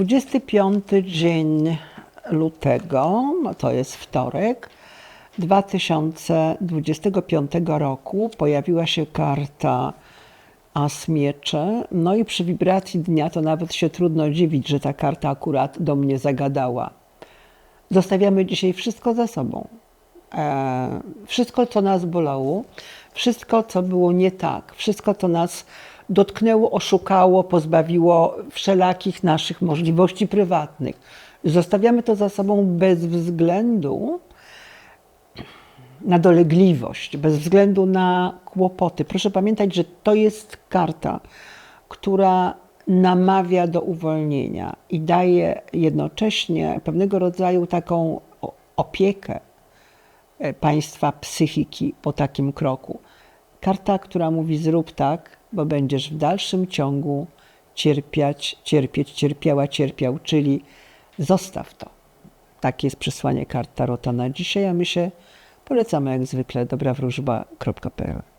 25 dzień lutego, no to jest wtorek 2025 roku, pojawiła się karta As Miecze. No i przy wibracji dnia to nawet się trudno dziwić, że ta karta akurat do mnie zagadała. Zostawiamy dzisiaj wszystko za sobą. E, wszystko, co nas bolało, wszystko, co było nie tak, wszystko, co nas dotknęło, oszukało, pozbawiło wszelakich naszych możliwości prywatnych. Zostawiamy to za sobą bez względu na dolegliwość, bez względu na kłopoty. Proszę pamiętać, że to jest karta, która namawia do uwolnienia i daje jednocześnie pewnego rodzaju taką opiekę e, państwa psychiki po takim kroku. Karta, która mówi zrób tak, bo będziesz w dalszym ciągu cierpiać, cierpieć, cierpiała, cierpiał, czyli zostaw to. Takie jest przesłanie kart Tarota na dzisiaj, a my się polecamy jak zwykle dobrawróżba.pl